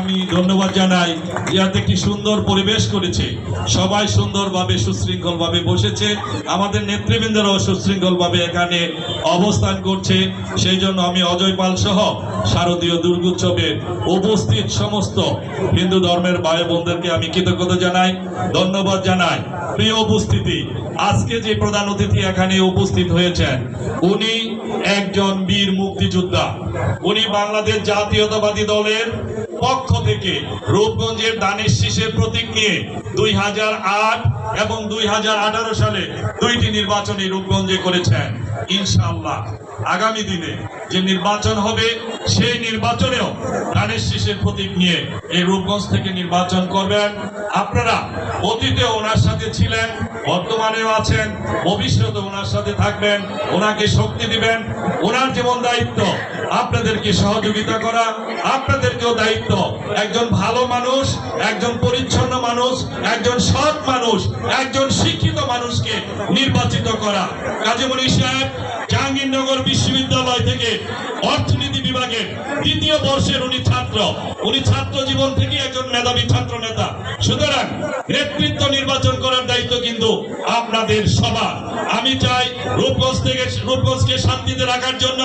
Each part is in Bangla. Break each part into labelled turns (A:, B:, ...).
A: আমি ধন্যবাদ জানাই। ইয়াতে একটি সুন্দর পরিবেশ করেছে। সবাই সুন্দরভাবে, সুশৃঙ্খলভাবে বসেছে। আমাদের নেতৃবৃন্দরাও সুশৃঙ্খলভাবে এখানে অবস্থান করছে। সেই জন্য আমি অজয় পাল সহ শারদীয় দুর্গোৎসবে উপস্থিত সমস্ত হিন্দু ধর্মের ভাই বোনদেরকে আমি কৃতজ্ঞতা জানাই, ধন্যবাদ জানাই। প্রিয় উপস্থিতি, আজকে যে প্রধান অতিথি এখানে উপস্থিত হয়েছেন, উনি একজন বীর মুক্তিযোদ্ধা। উনি বাংলাদেশ জাতীয়তাবাদী দলের পক্ষ থেকে রূপগঞ্জের দানের শীষের প্রতীক নিয়ে দুই হাজার আট এবং দুই হাজার আঠারো সালে দুইটি নির্বাচনী রূপগঞ্জে করেছেন। ইনশাআল্লাহ আগামী দিনে যে নির্বাচন হবে, সেই নির্বাচনেও দানের শীষের প্রতীক নিয়ে এই রূপগঞ্জ থেকে নির্বাচন করবেন। আপনারা অতীতে ওনার সাথে ছিলেন, বর্তমানেও আছেন, ভবিষ্যতে ওনার সাথে থাকবেন, ওনাকে শক্তি দিবেন, ওনার যেমন দায়িত্ব আপনাদেরকে সহযোগিতা করা, আপনাদেরকেও দায়িত্ব। একজন ভালো মানুষ, একজন পরিচ্ছন্ন মানুষ, একজন সৎ মানুষ, একজন শিক্ষিত মানুষকে নির্বাচিত করা। কাজীমণি সাহেব, জাহাঙ্গীরনগর বিশ্ববিদ্যালয় থেকে অর্থনীতি বিভাগের দ্বিতীয় বর্ষের উনি ছাত্র। উনি ছাত্র জীবন থেকে একজন মেধাবী ছাত্র নেতা। সুতরাং নেতৃত্ব নির্বাচন করার দায়িত্ব কিন্তু আপনাদের সবার। আমি চাই রূপগঞ্জ থেকে রূপগঞ্জকে শান্তিতে রাখার জন্য,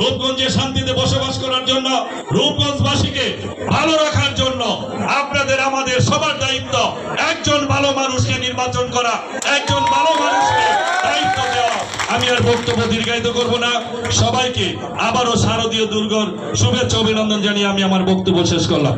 A: রূপগঞ্জে শান্তিতে বসবাস করার জন্য, রূপগঞ্জবাসীকে ভালো রাখার জন্য আপনাদের, আমাদের সবার দায়িত্ব একজন ভালো মানুষকে নির্বাচন করা, একজন ভালো মানুষকে দায়িত্ব দেওয়া। আমি আর বক্তব্য দীর্ঘায়িত করব না। সবাইকে আবারও শারদীয় দুর্গর শুভেচ্ছা, অভিনন্দন জানিয়ে আমি আমার বক্তব্য শেষ করলাম।